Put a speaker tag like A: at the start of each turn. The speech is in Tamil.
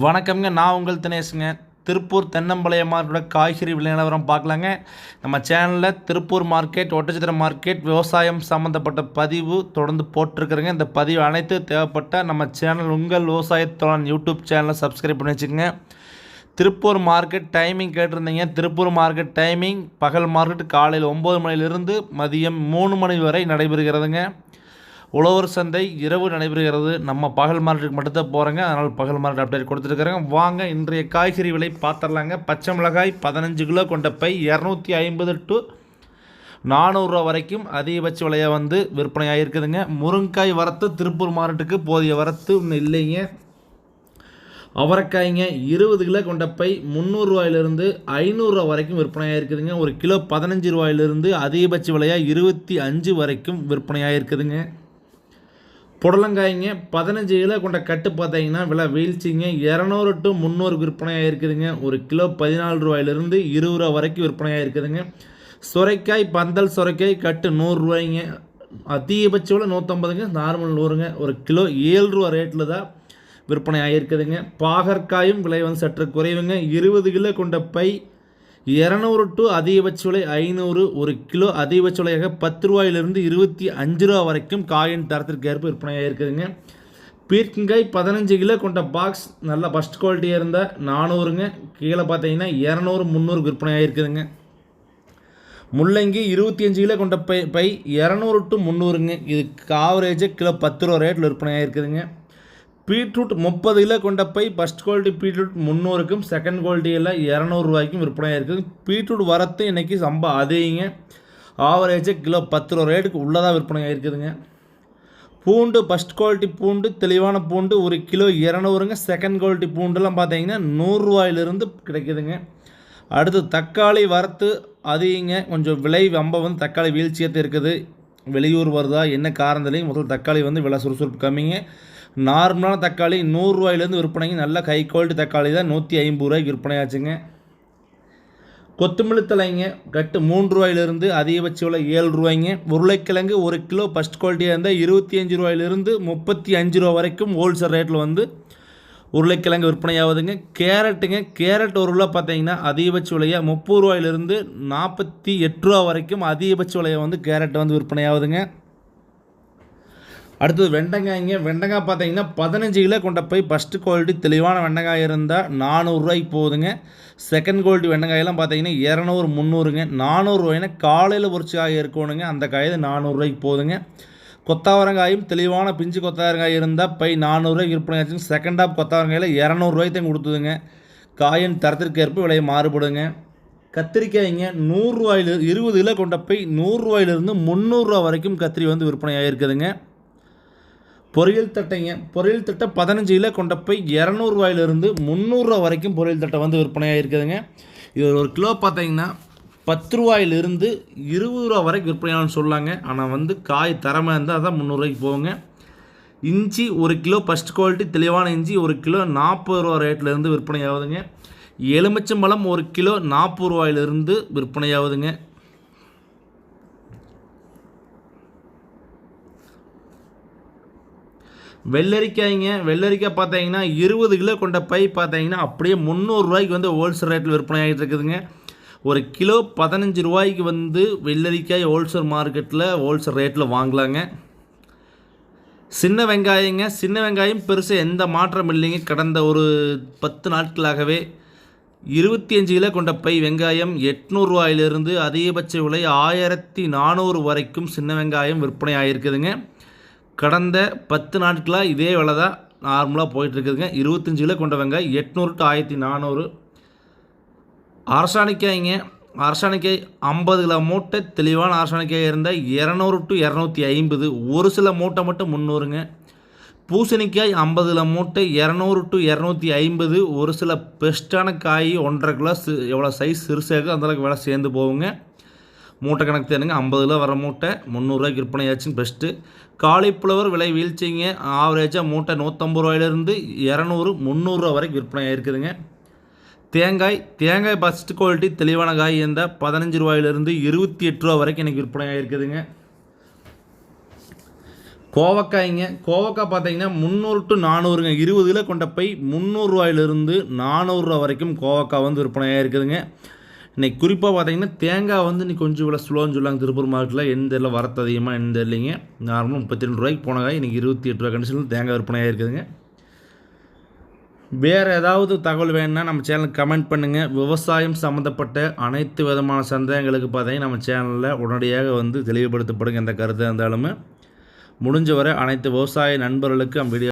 A: வணக்கம்ங்க. நான் உங்கள் தினேஷுங்க. திருப்பூர் தென்னம்பாளையம் மார்க்கெட்டோட காய்கறி விலை நிலவரம் பார்க்கலாங்க. நம்ம சேனலில் திருப்பூர் மார்க்கெட் ஒட்டச்சத்திர மார்க்கெட் விவசாயம் சம்மந்தப்பட்ட பதிவு தொடர்ந்து போட்டிருக்கிறேங்க. இந்த பதிவு அனைத்து தேவைப்பட்ட நம்ம சேனல் உங்கள் விவசாயத்தோழன் யூடியூப் சேனலை சப்ஸ்கிரைப் பண்ணி வச்சுக்கோங்க. திருப்பூர் மார்க்கெட் டைமிங் கேட்டிருந்தீங்க. திருப்பூர் மார்க்கெட் டைமிங் பகல் மார்க்கெட் காலையில் ஒம்பது மணிலிருந்து மதியம் மூணு மணி வரை நடைபெறுகிறதுங்க. உழவர் சந்தை இரவு நடைபெறுகிறது. நம்ம பகல் மார்க்கெட்டுக்கு மட்டும்தான் போகிறோங்க அதனால் பகல் மார்க்கெட் அப்டேட் கொடுத்துருக்குறேங்க. வாங்க இன்றைய காய்கறி விலை பார்த்துடலாங்க. பச்சை மிளகாய் பதினஞ்சு கிலோ கொண்ட பை இரநூத்தி ஐம்பது டு நானூறுரூவா வரைக்கும் அதிகபட்ச விலையாக வந்து விற்பனை ஆகிருக்குதுங்க முருங்காய் வரத்து திருப்பூர் மார்க்கெட்டுக்கு போதிய வரத்து இன்னும் இல்லைங்க. அவரைக்காய்ங்க இருபது கிலோ கொண்ட பை முந்நூறுரூவாயிலிருந்து ஐநூறுரூவா வரைக்கும் விற்பனையாக இருக்குதுங்க. ஒரு கிலோ பதினஞ்சு ரூபாயிலிருந்து அதிகபட்ச விலையாக இருபத்தி அஞ்சு வரைக்கும் விற்பனையாக இருக்குதுங்க. புடலங்காய்ங்க பதினஞ்சு கிலோ கொண்ட கட்டு பார்த்தீங்கன்னா விலை வீழ்ச்சிங்க. இரநூறு டு முந்நூறு விற்பனையாக இருக்குதுங்க. ஒரு கிலோ பதினாலு ரூபாயிலிருந்து இருபது ரூபா வரைக்கும் விற்பனையாக இருக்குதுங்க. சுரைக்காய் பந்தல் சுரைக்காய் கட்டு நூறுரூவாய்ங்க அதிகபட்ச விலை நூற்றம்பதுங்க நார்மல் நூறுங்க. ஒரு கிலோ ஏழு ரூபா ரேட்டில் தான் விற்பனை ஆகியிருக்குதுங்க பாகற்காயும் விலை வந்து சற்று குறைவுங்க. இருபது கிலோ கொண்ட பை இரநூறு டு அதிகபட்ச விலை ஐநூறு ஒரு கிலோ அதிகபட்ச விலையாக பத்து ரூபாயிலிருந்து இருபத்தி அஞ்சு ரூபா வரைக்கும் காயின் தரத்திற்கு ஏற்ப விற்பனை இருக்குதுங்க. பீர்க்கங்காய் பதினஞ்சு கிலோ கொண்ட பாக்ஸ் நல்ல ஃபஸ்ட் குவாலிட்டியாக இருந்தால் நானூறுங்க. கீழே பார்த்தீங்கன்னா இரநூறு முந்நூறு விற்பனை இருக்குதுங்க. முள்ளங்கி இருபத்தி அஞ்சு கிலோ கொண்ட பை பை இரநூறு டு முந்நூறுங்க. இதுக்கு ஆவரேஜாக கிலோ பத்து ரூபா ரேட்டில் விற்பனை ஆகிருக்குதுங்க பீட்ரூட் முப்பது கிலோ கொண்ட பை ஃபஸ்ட் குவாலிட்டி பீட்ரூட் முந்நூறுக்கும் செகண்ட் குவாலிட்டியில் இரநூறுவாய்க்கும் விற்பனை இருக்குது. பீட்ரூட் வரத்து இன்றைக்கி சம்ப அதிகங்க. ஆவரேஜாக கிலோ பத்து ரூபா ரேட்டுக்கு உள்ளதாக விற்பனை ஆகிருக்குதுங்க பூண்டு ஃபஸ்ட் குவாலிட்டி பூண்டு தெளிவான பூண்டு ஒரு கிலோ இரநூறுங்க. செகண்ட் குவாலிட்டி பூண்டுலாம் பார்த்தீங்கன்னா நூறுரூவாயிலிருந்து கிடைக்குதுங்க. அடுத்து தக்காளி வரத்து அதிகங்க. கொஞ்சம் விலை ரொம்ப வந்து தக்காளி வீழ்ச்சியத்து இருக்குது. வெளியூர் வருதா என்ன காரணத்துலையும் முதல் தக்காளி வந்து விலை சுறுசுறுப்பு கம்மிங்க. நார்மலான தக்காளி நூறுரூவாயிலேருந்து விற்பனைங்க நல்ல ஹை குவாலிட்டி தக்காளி தான் நூற்றி ஐம்பது ரூபாய்க்கு விற்பனையாச்சுங்க. கொத்தமல்லி தலைங்க கட்டு மூன்று ரூபாயிலிருந்து அதிகபட்ச விலை ஏழு ரூபாய்ங்க உருளைக்கிழங்கு ஒரு கிலோ ஃபஸ்ட் குவாலிட்டியாக இருந்தால் இருபத்தி அஞ்சு ரூபாயிலிருந்து முப்பத்தி அஞ்சு ரூபா வரைக்கும் ஹோல்சேல் ரேட்டில் வந்து உருளைக்கிழங்கு விற்பனை ஆகுதுங்க கேரட்டுங்க கேரட் ஒரு ரூபா பார்த்தீங்கன்னா அதிகபட்ச விலையாக முப்பது ரூபாயிலிருந்து நாற்பத்தி எட்டு ரூபா வரைக்கும் அதிகபட்ச விலையை வந்து கேரட் வந்து விற்பனை ஆகுதுங்க அடுத்தது வெண்டைக்காய்ங்க வெண்டைக்காய் பார்த்தீங்கன்னா பதினஞ்சு கிலோ கொண்ட போய் ஃபஸ்ட்டு குவாலிட்டி தெளிவான வெண்டைக்காய் இருந்தால் நானூறுரூவாய்க்கு போகுதுங்க. செகண்ட் குவாலிட்டி வெண்டைக்காயெல்லாம் பார்த்தீங்கன்னா இரநூறு முந்நூறுங்க. நானூறுரூவாய்னா காலையில் பொறிச்சு காய் இருக்கணுங்க. அந்த காய் நானூறுரூவாய்க்கு போகுதுங்க. கொத்தாவரங்காயும் தெளிவான பிஞ்சு கொத்தாவரங்காய் இருந்தால் பை நானூறுரூவாய்க்கு விற்பனை ஆச்சுங்க. செகண்ட் ஆஃப் கொத்தாவரங்காயில் இரநூறுவாய்க்கு தான் கொடுத்துதுங்க. காயின் தரத்திற்கேற்ப விலையை மாறுபடுங்க. கத்திரிக்காய்ங்க நூறுரூவாயில இருபது கிலோ கொண்ட போய் நூறுரூவாயிலிருந்து முந்நூறுரூவா வரைக்கும் கத்திரி வந்து விற்பனை ஆகிருக்குதுங்க பொரியல் தட்டைங்க பொரியல் தட்டை பதினஞ்சு கிலோ கொண்ட போய் இரநூறுவாயிலிருந்து முந்நூறுரூவா வரைக்கும் பொரியல் தட்டை வந்து விற்பனையாக இருக்குதுங்க. இது ஒரு கிலோ பார்த்தீங்கன்னா பத்து ரூபாயிலிருந்து இருபது ரூபா வரைக்கும் விற்பனையானு சொல்லாங்க. ஆனால் வந்து காய் தரமாக இருந்தால் அதான் முந்நூறுரூவாய்க்கு போகுங்க. இஞ்சி ஒரு கிலோ ஃபஸ்ட் குவாலிட்டி தெளிவான இஞ்சி ஒரு கிலோ நாற்பது ரூபா ரேட்லேருந்து விற்பனை ஆகுதுங்க எலுமிச்சம்பழம் ஒரு கிலோ நாற்பது ரூபாயிலிருந்து விற்பனை ஆகுதுங்க வெள்ளரிக்காய்ங்க வெள்ளரிக்காய் பார்த்தீங்கன்னா இருபது கிலோ கொண்ட பை பார்த்தீங்கன்னா அப்படியே முந்நூறுரூவாய்க்கு வந்து ஹோல்சேல் ரேட்டில் விற்பனை ஆகிட்டு இருக்குதுங்க. ஒரு கிலோ பதினஞ்சு ரூபாய்க்கு வந்து வெள்ளரிக்காய் ஹோல்சேல் மார்க்கெட்டில் ஹோல்சேல் ரேட்டில் வாங்கலாங்க. சின்ன வெங்காயங்க சின்ன வெங்காயம் பெருசாக எந்த மாற்றம் இல்லைங்க. கடந்த ஒரு பத்து நாட்களாகவே இருபத்தி அஞ்சு கிலோ கொண்ட பை வெங்காயம் எட்நூறுவாயிலிருந்து அதிகபட்ச விலை ஆயிரத்தி நானூறு வரைக்கும் சின்ன வெங்காயம் விற்பனை ஆகிருக்குதுங்க கடந்த பத்து நாட்களாக இதே விலை தான் நார்மலாக போயிட்டுருக்குதுங்க. இருபத்தஞ்சி கிலோ கொண்ட வெங்காயம் எட்நூறு டு ஆயிரத்தி நானூறு. அரசாணிக்காய்ங்க அரசாணிக்காய் ஐம்பது கிலோ மூட்டை தெளிவான அரசாணிக்காய் இருந்தால் இரநூறு டு இரநூத்தி ஐம்பது. ஒரு சில மூட்டை மட்டும் முந்நூறுங்க. பூசணிக்காய் ஐம்பது கிலோ மூட்டை இரநூறு டு இரநூத்தி ஐம்பது. ஒரு சில பெஸ்ட்டான காய் ஒன்றரை கிலோ சி எவ்வளோ சைஸ் சிறுசாக அந்தளவுக்கு விலை சேர்ந்து போகுங்க. மூட்டை கணக்கு தேனுங்க ஐம்பது கிலோ வர மூட்டை முந்நூறுரூவாய்க்கு விற்பனை ஆச்சுங்க பெஸ்ட்டு காலிஃப்ளவர் விலை வீழ்ச்சிங்க ஆவரேஜாக மூட்டை நூற்றம்பது ரூபாயிலிருந்து இரநூறு முந்நூறுரூவா வரைக்கும் விற்பனை ஆகிருக்குதுங்க தேங்காய் தேங்காய் ஃபஸ்ட் குவாலிட்டி தெளிவான காய் இருந்தால் பதினஞ்சு ரூபாயிலிருந்து இருபத்தி எட்டு ரூபா வரைக்கும் எனக்கு விற்பனை ஆகிருக்குதுங்க கோவக்காய்ங்க கோவக்காய் பார்த்தீங்கன்னா முந்நூறு டு நானூறுங்க இருபது கிலோ கொண்ட பை முந்நூறுரூவாயிலிருந்து நானூறுரூவா வரைக்கும் கோவக்காய் வந்து விற்பனை ஆகிருக்குதுங்க இன்றைக்கி குறிப்பாக பார்த்தீங்கன்னா தேங்காய் வந்து இன்னைக்கு கொஞ்சம் இவ்வளோ ஸ்லோன்னு சொல்லுவாங்க. திருப்பூர் மார்க்கெட்டில் எந்த இதில் வரத்து அதிகமாக எந்த இல்லைங்க நார்மலாக முப்பத்தி ரெண்டு ரூபாய்க்கு போனதாக இன்றைக்கி இருபத்தி எட்டு ரூபா கண்டிஷனில் தேங்காய் விற்பனையாக இருக்குதுங்க வேறு ஏதாவது தகவல் வேணுன்னா நம்ம சேனலுக்கு கமெண்ட் பண்ணுங்கள் விவசாயம் சம்மந்தப்பட்ட அனைத்து விதமான சந்தேகங்களுக்கு பார்த்தீங்கன்னா நம்ம சேனலில் உடனடியாக வந்து தெளிவுபடுத்தப்படுங்க. எந்த கருத்தாக இருந்தாலுமே. முடிஞ்ச வரை அனைத்து விவசாய நண்பர்களுக்கு வீடியோ